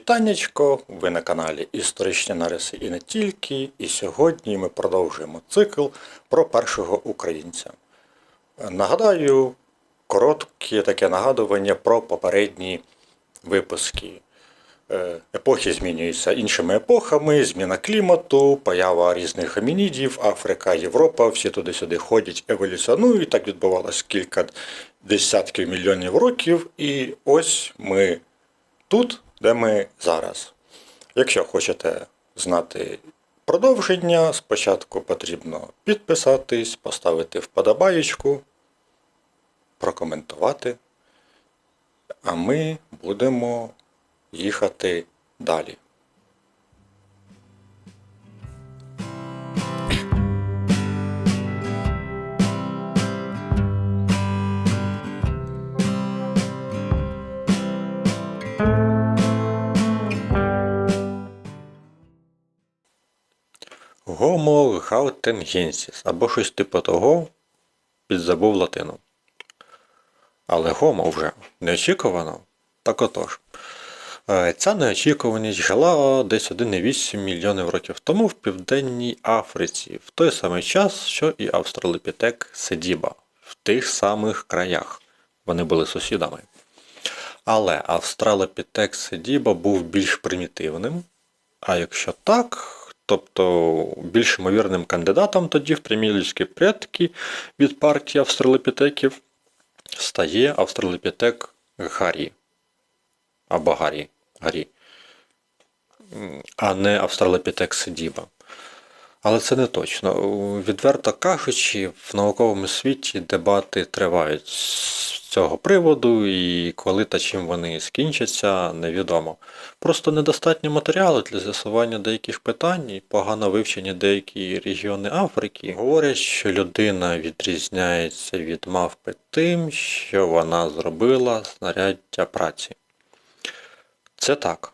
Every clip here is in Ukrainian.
Вітаннячко, ви на каналі Історичні нариси і не тільки. І сьогодні ми продовжуємо цикл про першого українця. Нагадаю, коротке таке нагадування про попередні випуски. Е, Епохи змінюються іншими епохами, зміна клімату, поява різних гомінідів, Африка, Європа, всі туди-сюди ходять, еволюціонують. Так відбувалось кілька десятків мільйонів років. І ось ми тут, де ми зараз. Якщо хочете знати продовження, спочатку потрібно підписатись, поставити вподобаєчку, прокоментувати, а ми будемо їхати далі. Гомо гаутенгенсіс або щось типу того, підзабув латину. Але гомо вже неочікувано. Так отож. Е, Ця неочікуваність жила десь 1,8 мільйонів років тому в Південній Африці, в той самий час, що і австралопітек Седіба, в тих самих краях. Вони були сусідами. Але австралопітек Седіба був більш примітивним. А якщо так, тобто більш ймовірним кандидатом тоді в прямі предки від партії австралопітеків стає австралопітек Гаррі. Або Гаррі. Гаррі. А не австралопітек Сидіба. Але це не точно. Відверто кажучи, в науковому світі дебати тривають з цього приводу, і коли та чим вони скінчаться, невідомо. Просто недостатньо матеріалу для з'ясування деяких питань і погано вивчені деякі регіони Африки говорять, що людина відрізняється від мавпи тим, що вона зробила знаряддя праці. Це так.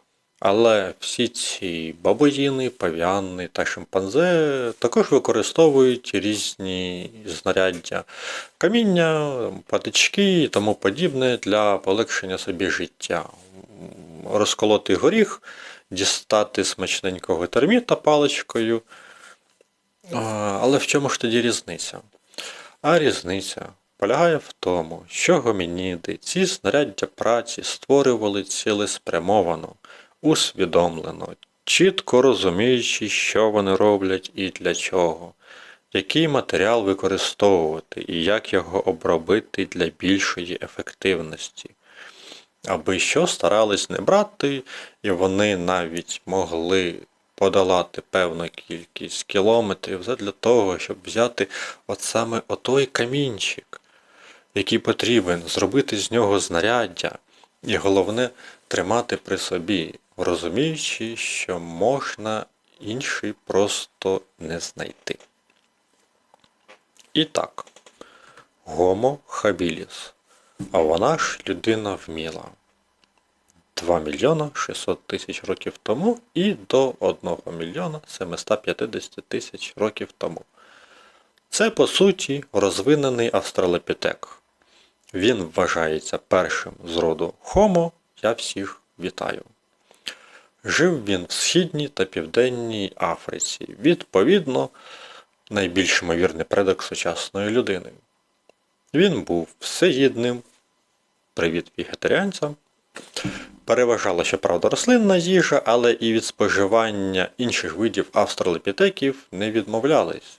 Але всі ці бабуїни, павіани та шимпанзе також використовують різні знаряддя, каміння, патички і тому подібне для полегшення собі життя. Розколоти горіх, дістати смачненького терміта паличкою. Але в чому ж тоді різниця? А різниця полягає в тому, що гомініди ці знаряддя праці створювали цілеспрямовано, усвідомлено, чітко розуміючи, що вони роблять і для чого, який матеріал використовувати і як його обробити для більшої ефективності. Аби що старались не брати, і вони навіть могли подолати певну кількість кілометрів задля того, щоб взяти от саме отой камінчик, який потрібен, зробити з нього знаряддя, і головне тримати при собі, розуміючи, що можна інший просто не знайти. І так, Гомо хабіліс. А вона ж людина вміла. 2 мільйона 600 тисяч років тому і до 1 мільйона 750 тисяч років тому. Це, по суті, розвинений австралопітек. Він вважається першим з роду Homo. Я всіх вітаю. Жив він в Східній та Південній Африці. Відповідно, найбільш ймовірний предок сучасної людини. Він був всеїдним. Привіт вегетаріанцям. Переважала, щоправда, рослинна їжа, але і від споживання інших видів австралопітеків не відмовлялись.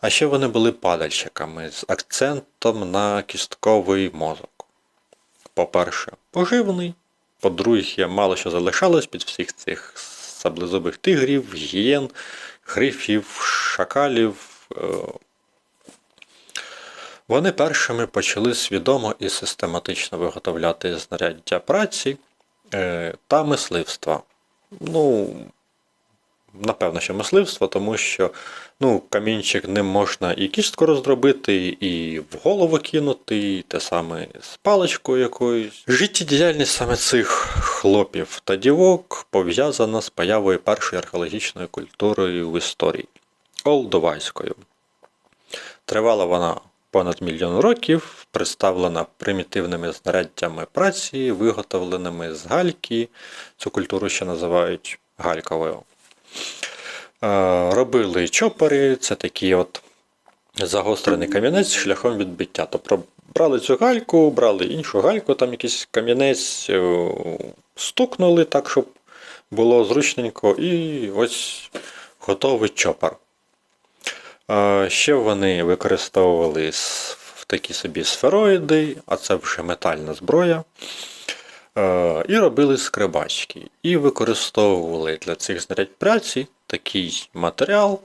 А ще вони були падальщиками з акцентом на кістковий мозок. По-перше, поживний. По-друге, мало що залишалось під всіх цих саблезубих тигрів, гієн, грифів, шакалів. е, Вони першими почали свідомо і систематично виготовляти знаряддя праці е, та мисливства. Ну, напевно, що мисливство, тому що ну, камінчик ним можна і кістку роздробити, і в голову кинути, і те саме з паличкою якоюсь. Життєдіяльність саме цих хлопів та дівок пов'язана з появою першої археологічної культури в історії Олдовайською. Тривала вона понад мільйон років, представлена примітивними знаряддями праці, виготовленими з гальки. Цю культуру ще називають гальковою. Е, Робили чопори, це такі от загострений камінець шляхом відбиття. Тобто брали цю гальку, брали іншу гальку, там якийсь камінець, е, стукнули так, щоб було зручненько, і ось готовий чопор. Е, Ще вони використовували такі собі сфероїди, а це вже метальна зброя. Е, І робили скрибачки. І використовували для цих знарядь праці такий матеріал,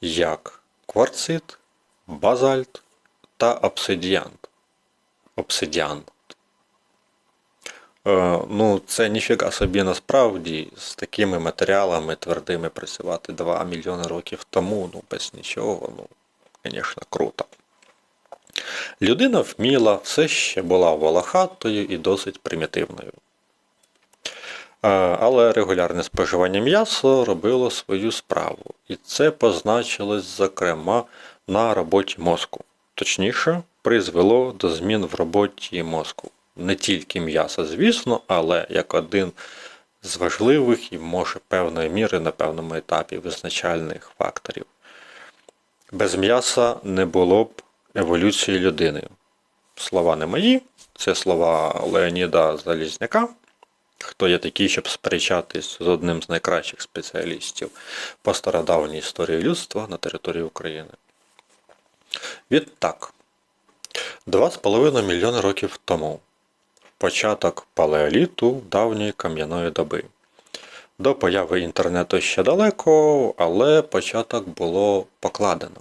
як кварцит, базальт та обсидіант. Обсидіан. Е, ну, це ніфіга собі насправді з такими матеріалами твердими працювати 2 мільйони років тому, ну, без нічого, ну, звісно, круто. Людина вміла, все ще була волохатою і досить примітивною. Але регулярне споживання м'яса робило свою справу, і це позначилось, зокрема, на роботі мозку. Точніше, призвело до змін в роботі мозку. Не тільки м'яса, звісно, але як один з важливих і, може, певної міри на певному етапі визначальних факторів. Без м'яса не було б еволюції людини. Слова не мої, це слова Леоніда Залізняка. Хто є такий, щоб сперечатись з одним з найкращих спеціалістів по стародавній історії людства на території України. Відтак, 2,5 мільйони років тому початок палеоліту давньої кам'яної доби. До появи інтернету ще далеко, але початок було покладено.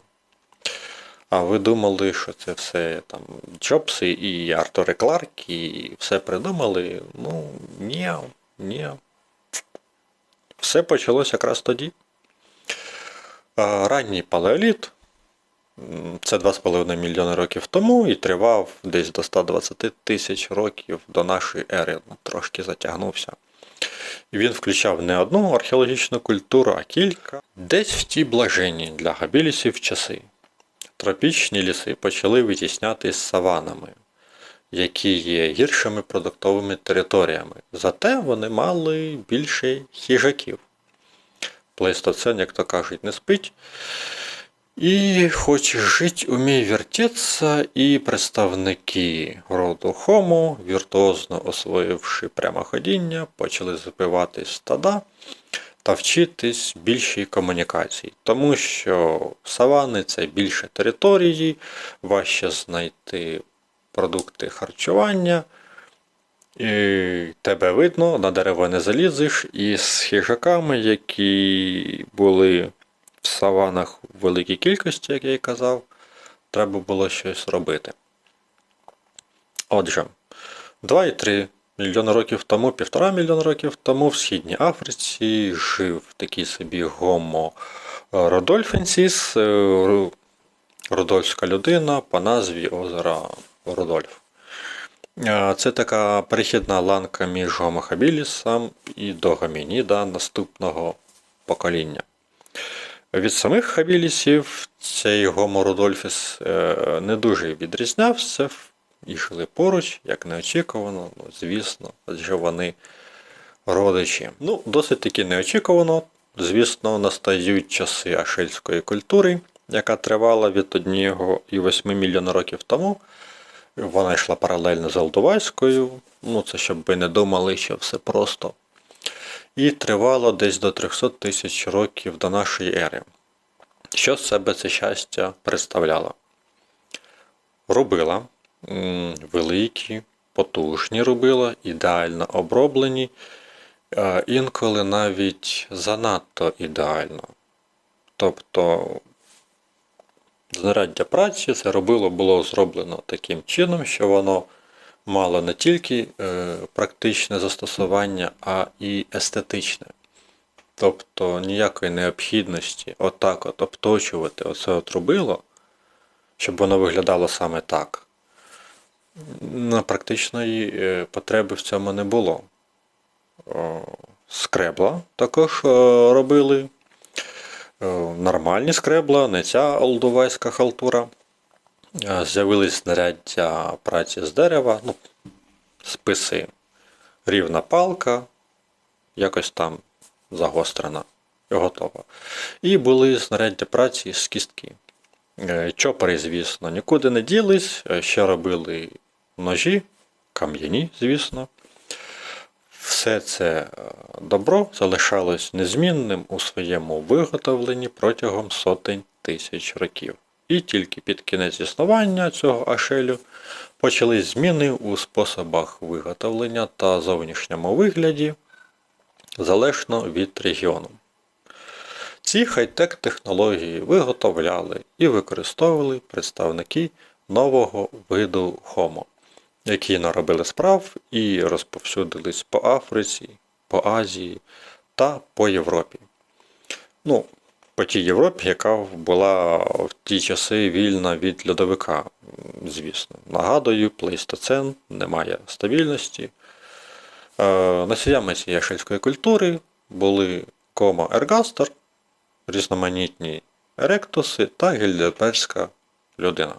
А ви думали, що це все там Джобси і Артури Кларк і все придумали? Ну, ні, ні. Все почалось якраз тоді. Ранній палеоліт, це 2,5 мільйони років тому і тривав десь до 120 тисяч років до нашої ери, ну, трошки затягнувся. Він включав не одну археологічну культуру, а кілька. Десь в ті блаженні для габілісів часи. Тропічні ліси почали витісняти з саванами, які є гіршими продуктовими територіями. Зате вони мали більше хижаків. Плейстоцен, як то кажуть, не спить. І хоч жить умій вертеться, і представники роду Homo, віртуозно освоївши прямоходіння, почали запивати стада та вчитись більшій комунікації. Тому що савани це більше території, важче знайти продукти харчування. І тебе видно, на дерево не залізеш, і з хижаками, які були в саванах в великій кількості, як я і казав, треба було щось робити. Отже, 2,3 мільйона років тому, півтора мільйона років тому в Східній Африці жив такий собі Гомо Родольфенсіс, е, родольська людина по назві озера Родольф. Е, Це така перехідна ланка між Homo habilisом і до гомініда наступного покоління. Від самих хабілісів цей Rudolphus е, не дуже відрізнявся жили поруч, як неочікувано, ну, звісно, адже вони родичі. Ну, досить таки неочікувано, звісно, настають часи ашельської культури, яка тривала від 1,8 мільйона років тому. Вона йшла паралельно з Алдувайською, ну це щоб ви не думали, що все просто. І тривало десь до 300 тисяч років до нашої ери. Що з себе це щастя представляло? Робила великі, потужні робила, ідеально оброблені, інколи навіть занадто ідеально. Тобто знаряддя праці це робило було зроблено таким чином, що воно мало не тільки е, практичне застосування, а і естетичне. Тобто ніякої необхідності отак от обточувати оце от робило, щоб воно виглядало саме так. Практичної е, потреби в цьому не було. Скребла також е, робили. Е, Нормальні скребла, не ця олдувайська халтура. Е, З'явились знаряддя праці з дерева, ну, списи, рівна палка, якось там загострена і готова. І були знаряддя праці з кістки. Е, Чопори, звісно, нікуди не ділись, е, ще робили ножі, кам'яні, звісно. Все це е, добро залишалось незмінним у своєму виготовленні протягом сотень тисяч років. І тільки під кінець існування цього ашелю почались зміни у способах виготовлення та зовнішньому вигляді, залежно від регіону. Ці хай-тек технології виготовляли і використовували представники нового виду Homo, які наробили справ і розповсюдились по Африці, по Азії та по Європі. Ну, по тій Європі, яка була в ті часи вільна від льодовика, звісно. Нагадую, плейстоцен, немає стабільності. Е, Носіями цієї шельської культури були кома ергастер, різноманітні еректуси та гільдерберська людина.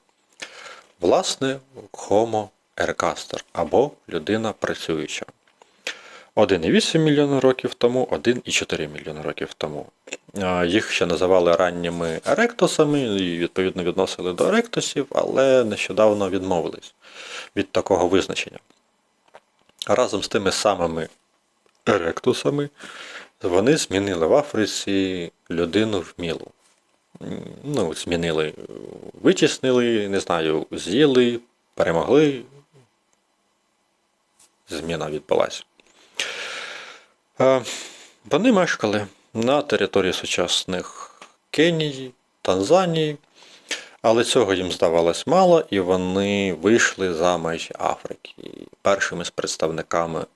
Власне, Homo ergaster або людина працююча. 1,8 мільйона років тому, 1,4 мільйона років тому. Їх ще називали ранніми еректосами і відповідно відносили до еректосів, але нещодавно відмовились від такого визначення. Разом з тими самими еректусами вони змінили в Африці людину в мілу. Ну, змінили, витіснили, не знаю, з'їли, перемогли. Зміна відбулася. Вони мешкали на території сучасних Кенії, Танзанії, але цього їм здавалось мало, і вони вийшли за межі Африки. Першими з представниками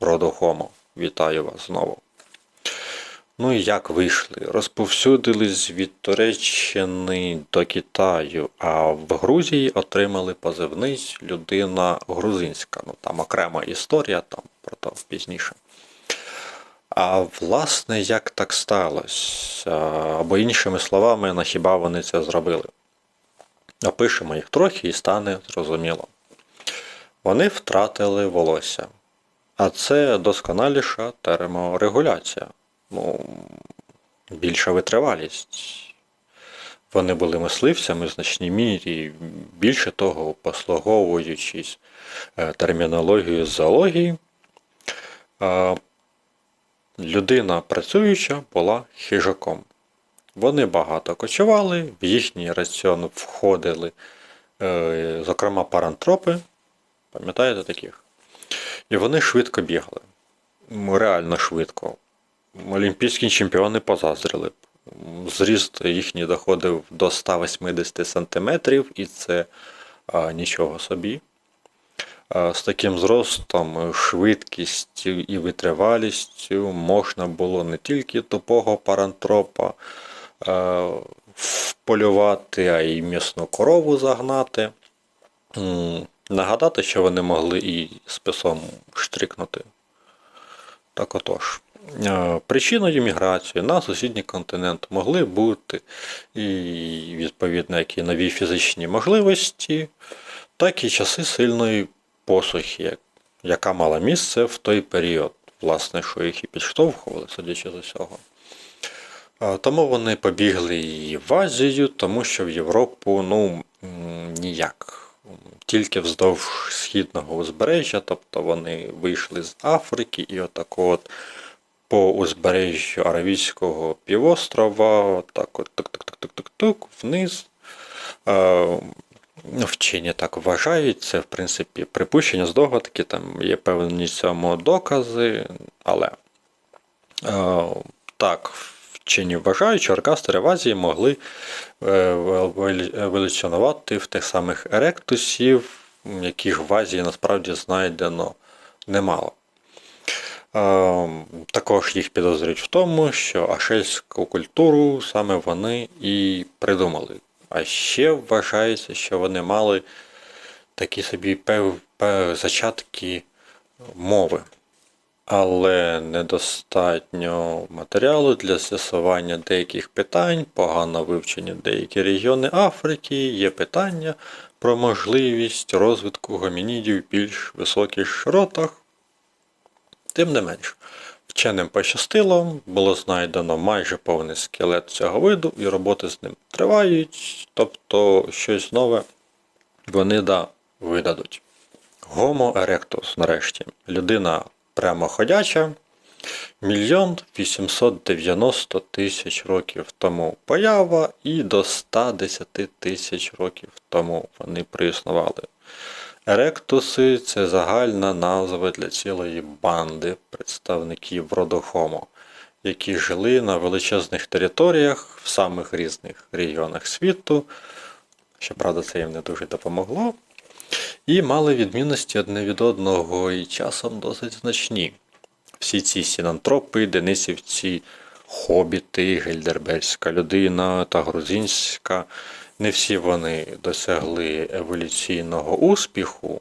роду Хомо. Вітаю вас знову. Ну і як вийшли? Розповсюдились від Туреччини до Китаю, а в Грузії отримали позивний людина грузинська. Ну там окрема історія, там про то пізніше. А власне, як так сталося? Або іншими словами, на хіба вони це зробили? Опишемо їх трохи і стане зрозуміло. Вони втратили волосся. А це досконаліша терморегуляція. Ну, більша витривалість. Вони були мисливцями в значній мірі, більше того, послуговуючись е, термінологією зоології, е, людина працююча була хижаком. Вони багато кочували, в їхній раціон входили, е, зокрема, парантропи, пам'ятаєте таких? І вони швидко бігали. Реально швидко. Олімпійські чемпіони позаздрили. Зріст їхній доходив до 180 см, і це а, нічого собі. А, з таким зростом, швидкістю і витривалістю можна було не тільки тупого парантропа а, вполювати, а й м'ясну корову загнати. Нагадати, що вони могли і списом штрикнути. Так отож. Е, Причиною міграції на сусідній континент могли бути і, відповідно, як нові фізичні можливості, так і часи сильної посухи, яка мала місце в той період, власне, що їх і підштовхували, судячи з усього. Тому вони побігли і в Азію, тому що в Європу ну, ніяк. Тільки вздовж східного узбережжя, тобто вони вийшли з Африки і отако от по узбережжю Аравійського півострова, так от тук-тук-тук-тук-тук, вниз. Е, Вчені так вважають, це, в принципі, припущення, здогадки, там є певні цьому докази, але е, так, вчені вважають, що оркастри в Азії могли е, еволюціонувати в тих самих еректусів, яких в Азії насправді знайдено немало. Е, Також їх підозрюють в тому, що ашельську культуру саме вони і придумали. А ще вважається, що вони мали такі собі пев, пев, зачатки мови. але недостатньо матеріалу для з'ясування деяких питань, погано вивчені деякі регіони Африки, є питання про можливість розвитку гомінідів в більш високих широтах. Тим не менш, вченим пощастило, було знайдено майже повний скелет цього виду, і роботи з ним тривають, тобто щось нове вони да видадуть. Homo erectus, нарешті, людина прямоходяча, мільйон 890 тисяч років тому поява і до 110 тисяч років тому вони проіснували. Еректуси це загальна назва для цілої банди представників роду які жили на величезних територіях в самих різних регіонах світу. Щоправда, це їм не дуже допомогло. І мали відмінності одне від одного і часом досить значні. Всі ці сінантропи, денисівці, хобіти, гельдербельська людина та грузинська, не всі вони досягли еволюційного успіху.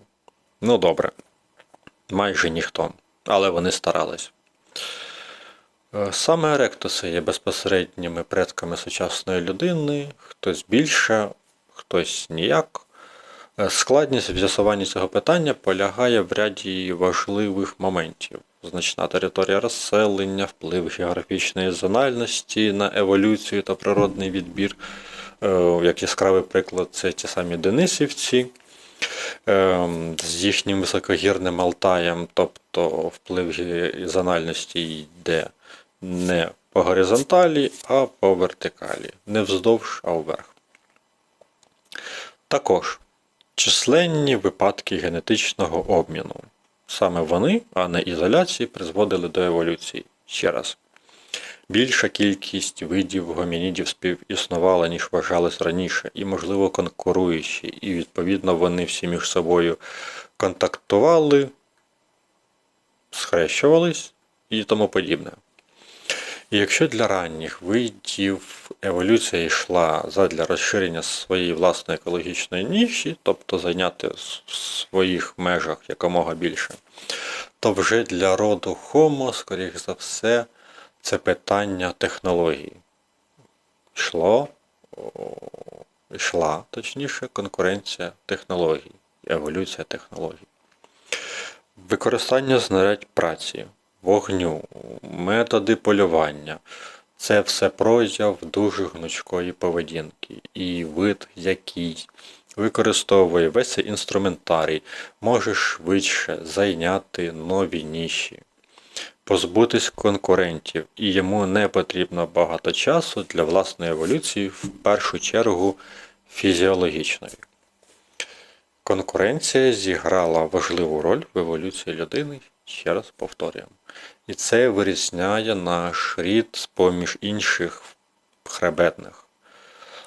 Ну добре, майже ніхто, але вони старались. Е, Саме еректуси є безпосередніми предками сучасної людини, хтось більше, хтось ніяк. Е, Складність в з'ясуванні цього питання полягає в ряді важливих моментів. Значна територія розселення, вплив географічної зональності на еволюцію та природний відбір. Е, Як яскравий приклад, це ті самі Денисівці е, з їхнім високогірним Алтаєм, тобто вплив зональності йде не по горизонталі, а по вертикалі. Не вздовж, а вверх. Також численні випадки генетичного обміну. Саме вони, а не ізоляції, призводили до еволюції. Ще раз. Більша кількість видів гомінідів співіснувала, ніж вважалось раніше, і, можливо, конкуруючі, і відповідно вони всі між собою контактували, схрещувались і тому подібне. І якщо для ранніх видів еволюція йшла задля розширення своєї власної екологічної ніші, тобто зайняти в своїх межах якомога більше, то вже для роду Homo, скоріш за все, це питання технології. Йшло, йшла, точніше, конкуренція технологій, еволюція технологій. Використання знарядь праці, вогню, методи полювання це все прояв дуже гнучкої поведінки. І вид, який використовує весь цей інструментарій, може швидше зайняти нові ніші, позбутись конкурентів, і йому не потрібно багато часу для власної еволюції, в першу чергу фізіологічної. Конкуренція зіграла важливу роль в еволюції людини, ще раз повторюємо. І це вирізняє наш рід з-поміж інших хребетних.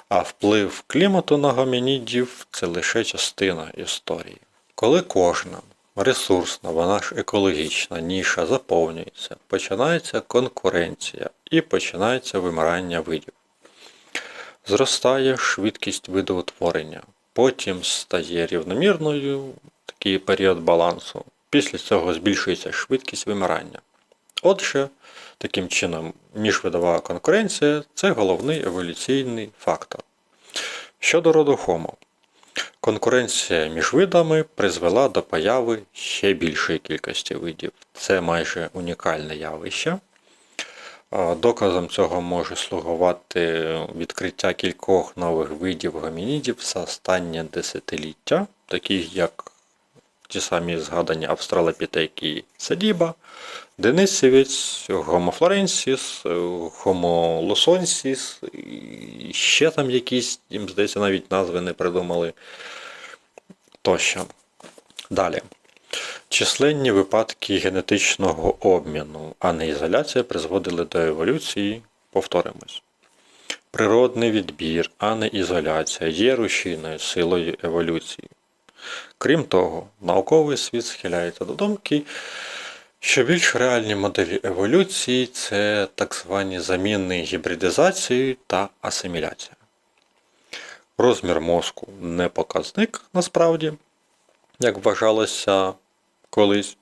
А вплив клімату на гомінідів це лише частина історії. Коли кожна ресурсна, вона ж екологічна ніша заповнюється, починається конкуренція і починається вимирання видів. Зростає швидкість видоутворення, потім стає рівномірною такий період балансу. Після цього збільшується швидкість вимирання. Отже, таким чином, міжвидова конкуренція це головний еволюційний фактор. Щодо роду Homo. Конкуренція між видами призвела до появи ще більшої кількості видів. Це майже унікальне явище. Доказом цього може слугувати відкриття кількох нових видів гомінідів за останнє десятиліття, таких як ті самі згадані австралопітеки Садіба, Денисівець, florensis, Homo losonsis, і ще там якісь, їм здається, навіть назви не придумали тощо. Далі. Численні випадки генетичного обміну, а не ізоляція призводили до еволюції, повторимось. Природний відбір, а не ізоляція є рушійною силою еволюції. Крім того, науковий світ схиляється до думки, що більш реальні моделі еволюції це так звані заміни гібридизацією та асиміляція. Розмір мозку не показник насправді, як вважалося колись.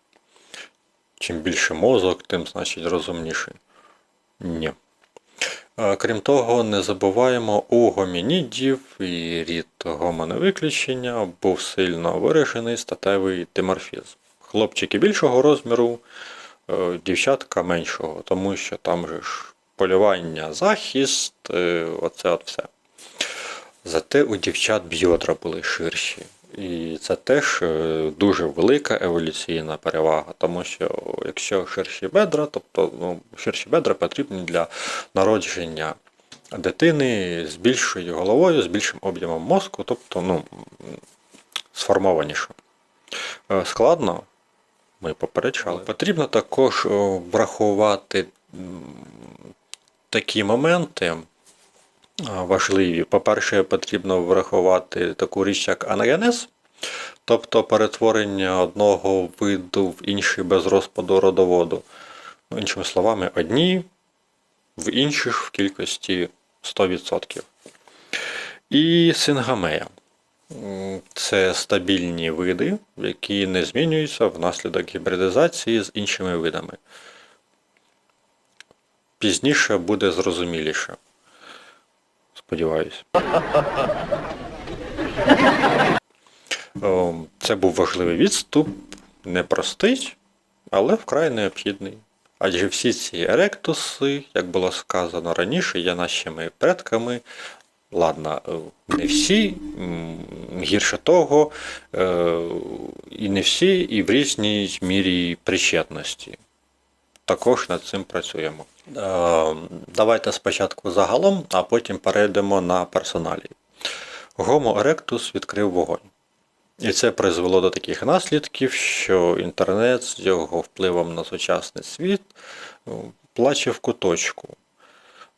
чим більше мозок, тим значить розумніший. Ні. Крім того, не забуваємо, у гомінідів і рід гомо не виключення був сильно виражений статевий диморфізм. Хлопчики більшого розміру, е, дівчатка меншого, тому що там же ж полювання, захист, е, оце от все. Зате у дівчат б'єдра були ширші. І це теж е, дуже велика еволюційна перевага, тому що якщо ширші бедра, тобто ну, ширші бедра потрібні для народження дитини з більшою головою, з більшим об'ємом мозку, тобто ну, сформованіше. Складно, ми попереджали. Потрібно також е, врахувати такі моменти важливі. По-перше, потрібно врахувати таку річ, як анагенез, тобто перетворення одного виду в інший без розпаду родоводу. Ну, іншими словами, одні в інших в кількості 100%. І сингамея. Це стабільні види, які не змінюються внаслідок гібридизації з іншими видами. Пізніше буде зрозуміліше. Сподіваюсь. О, Це був важливий відступ, непростий, але вкрай необхідний. Адже всі ці еректуси, як було сказано раніше, є нашими предками. Ладно, е, не всі, гірше того, е, і не всі, і в різній мірі причетності. Також над цим працюємо. Е, Давайте спочатку загалом, а потім перейдемо на персоналі. Homo erectus відкрив вогонь. І це призвело до таких наслідків, що інтернет з його впливом на сучасний світ ну, плаче в куточку.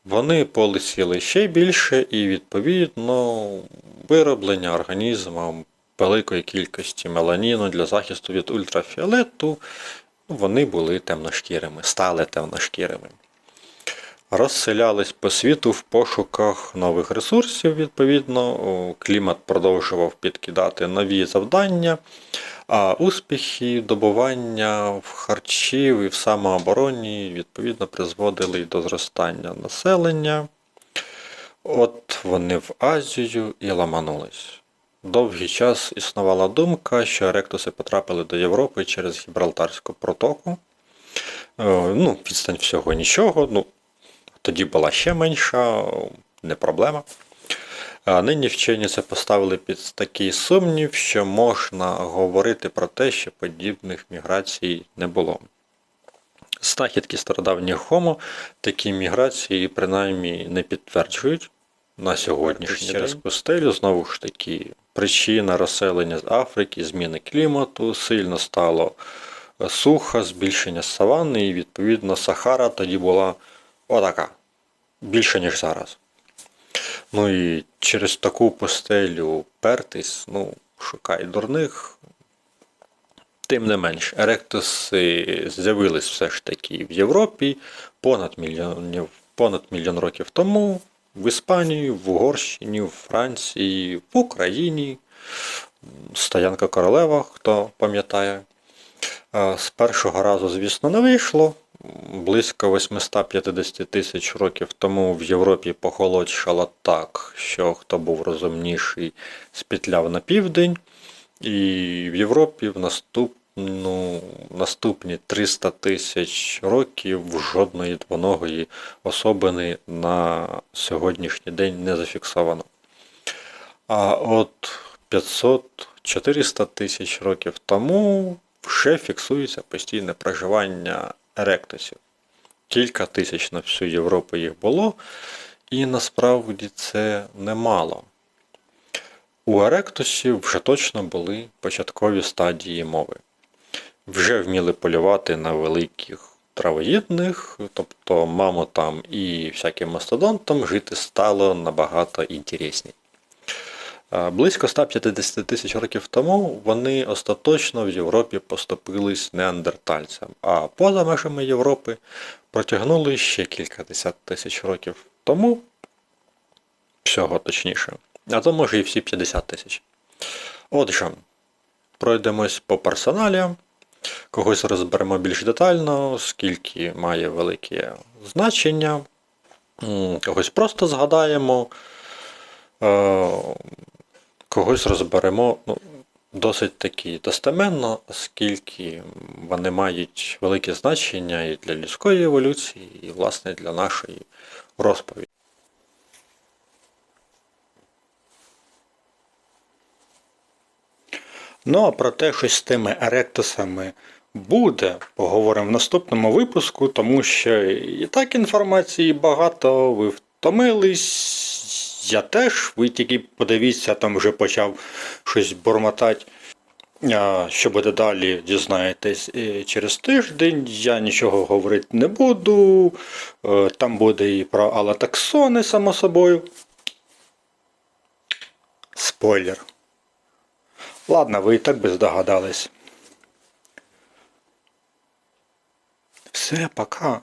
Вони полисіли ще більше і, відповідно, вироблення організмом великої кількості меланіну для захисту від ультрафіолету, вони були темношкірими, стали темношкірими. Розселялись по світу в пошуках нових ресурсів, відповідно, клімат продовжував підкидати нові завдання, а успіхи добування в харчів і в самообороні відповідно призводили до зростання населення. От вони в Азію і ламанулись. Довгий час існувала думка, що ректуси потрапили до Європи через Гібралтарську протоку. Е, Ну, відстань всього нічого. Ну, тоді була ще менша, не проблема. А нині вчені це поставили під такий сумнів, що можна говорити про те, що подібних міграцій не було. Знахідки стародавніх Хомо такі міграції принаймні не підтверджують на сьогоднішній через пустелю. Знову ж таки, причина розселення з Африки, зміни клімату, сильно стало е, сухо, збільшення саванни, і відповідно Сахара тоді була отака. Більше, ніж зараз. Ну і через таку пустелю пертись, ну, шукай дурних. Тим не менш, еректуси з'явились все ж таки в Європі понад мільйонів, понад мільйон років тому, в Іспанії, в Угорщині, в Франції, в Україні. Стоянка королева, хто пам'ятає. З першого разу, звісно, не вийшло. Близько 850 тисяч років тому в Європі похолодшало так, що хто був розумніший, спітляв на південь. І в Європі в наступну, наступні 300 тисяч років жодної двоногої особини на сьогоднішній день не зафіксовано. А от 500-400 тисяч років тому вже фіксується постійне проживання еректусів. Кілька тисяч на всю Європу їх було, і насправді це немало. У еректусів вже точно були початкові стадії мови. Вже вміли полювати на великих травоїдних, тобто мамотам і всяким мастодонтам жити стало набагато інтересніше. Близько 150 тисяч років тому вони остаточно в Європі поступились неандертальцям, а поза межами Європи протягнули ще кількадесят тисяч років тому, всього точніше, а то може і всі 50 тисяч. Отже, пройдемось по персоналіям. Когось розберемо більш детально, скільки має велике значення. Когось просто згадаємо. Е, Когось розберемо ну, досить таки достеменно, оскільки вони мають велике значення і для людської еволюції, і, власне, для нашої розповіді. Ну а про те, що з тими еректусами буде, поговоримо в наступному випуску, тому що і так інформації багато, ви втомились. Я теж, ви тільки подивіться, там вже почав щось бормотати. А Що буде далі, дізнаєтесь е, через тиждень. Я нічого говорити не буду. Е, Там буде і про алатаксони, само собою. Спойлер. Ладно, ви і так би здогадались. Все, пока.